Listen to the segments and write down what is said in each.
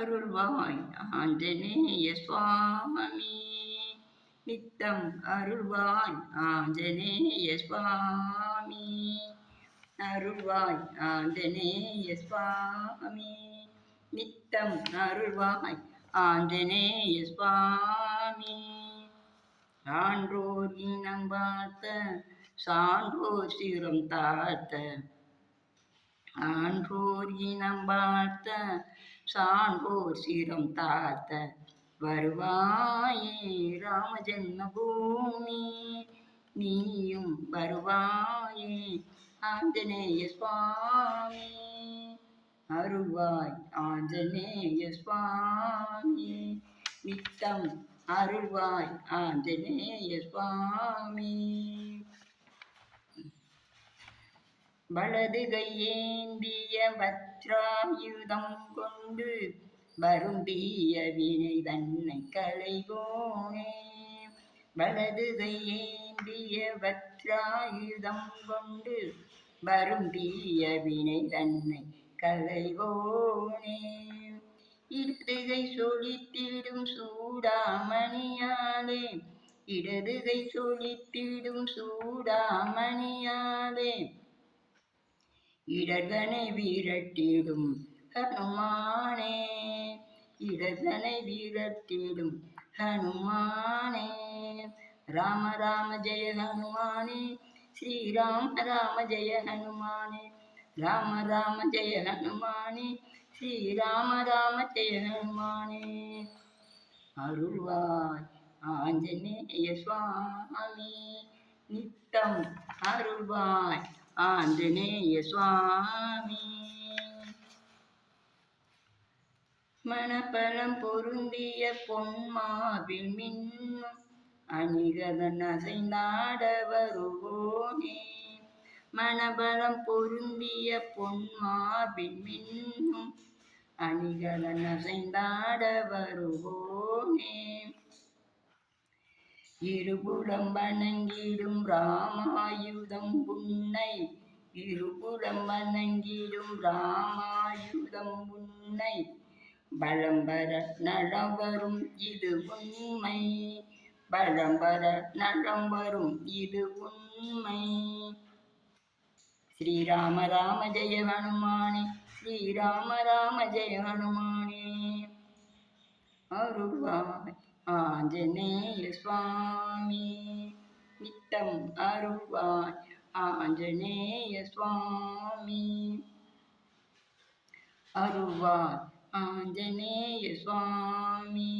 அருள்வாய் ஆஞ்சநேய சுவாமி நித்தம் அருள்வாய் ஆஞ்சநேய சுவாமி அருள்வாய் ஆஞ்சநேய சுவாமி நித்தம் அருள்வாய் ஆஞ்சநேய சுவாமி சான்றோர் இனம் பார்த்த சான்றோர் சிரம் தாத்த ஆன்றோர் இனம் பார்த்த சான்றோர் சீரம் தாத்த வருவாயே ராம ஜென்மபூமி நீயும் வருவாயே ஆஞ்சநேய சுவாமி. அருள்வாய் ஆஞ்சநேய சுவாமி. நித்தம் அருள்வாய் ஆஞ்சநேய சுவாமி. வலது கையேந்திய வத்ராயுதம் கொண்டு வரும் தீய வினை தன்னை களைவோனே. வலது கையேந்திய வத்ராயுதம் கொண்டு வரும் தீய வினை தன்னை களைவோனே. இடதுகை சொலித்திடும் சூடாமணியாலே இடதுகை சொலித்திடும் சூடாமணியாலே இடதனை வீரட்டிடும் ஹனுமானே இடதனை வீரட்டிடும் ஹனுமானே. ராம ராம ஜெய ஹனுமானே ஸ்ரீராம ராம ஜெய ஹனுமானே ராம ராம ஜெய ஹனுமானே ஸ்ரீராம ராம ஜெய ஹனுமானே. அருள்வாய் ஆஞ்சநேய சுவாமி நித்தம் அருள்வாய் ஆஞ்சநேய சுவாமி. மணப்பழம் பொருந்திய பொன்மாவில் மின்னும் அணிகதன் அசைந்தாட வருவோனே மணபலம் பொருந்திய பொன்மாவில் மின்னும் அணிகலன் அசைந்தாட வருவோனே இருபுறம் வணங்கிடும் ராமாயுதம் உன்னை இருபுறம் வணங்கிடும் ராமாயுதம் உன்னை. பலம்பர நலம் வரும் இது உண்மை பலம்பர நலம் வரும் இது உண்மை. ஸ்ரீராம ராம ஜெய ஹனுமானே ஸ்ரீராம ராம ஜெய ஹனுமானே. அருள்வாய். ஆஞ்சநேய சுவாமி நித்தம் அருள்வாய். ஆஞ்சநேய சுவாமி அருள்வாய். ஆஞ்சநேய சுவாமி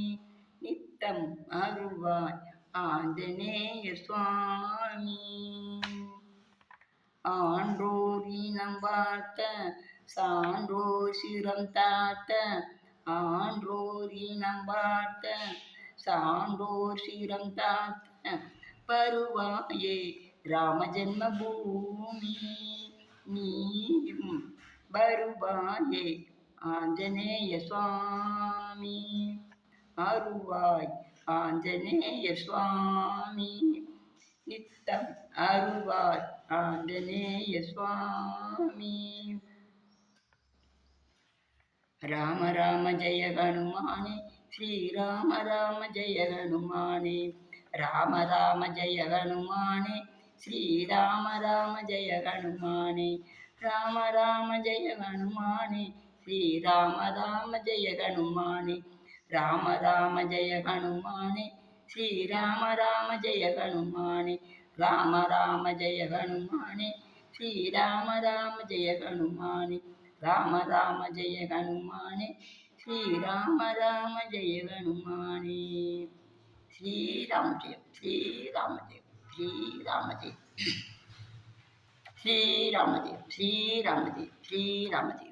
நித்தம் அருள்வாய். ஆஞ்சநேய சுவாமி ஆன்றோர் இனம் பார்த்த சான்றோர் சிரம் தாத்த ஆன்றோர் இனம் பார்த்த சான்றோர் சிரம் தாத்த பருவாயே ராம ஜென்மபூமி நீயும் வருவாயே ஆஞ்சநேய சுவாமி அருவாய் ஆஞ்சநேய சுவாமி நித்தம் அருவாய் ஸ்ரீராம ராம ஜெய ஹனுமானே ராம ராம ஜெய ஹனுமானே ஸ்ரீராம ராம ஜெய ஹனுமானே ராம ராம ஜெய ஹனுமானே ஸ்ரீராம ராம ஜெய ஹனுமானே ராம ராம ஜெய ஹனுமானே ஸ்ரீராம ராம ஜெய ஹனுமானே ராம ராம ஜெய ஹனுமானே ஸ்ரீராம ராம ஜெய ஹனுமானே ராம ராம ஜெய ஹனுமானே ஸ்ரீராம ராம ஜெய ஹனுமானே ஸ்ரீராம ஜெயம் ஸ்ரீராம ஜெயம் ஸ்ரீராம ஜெயம்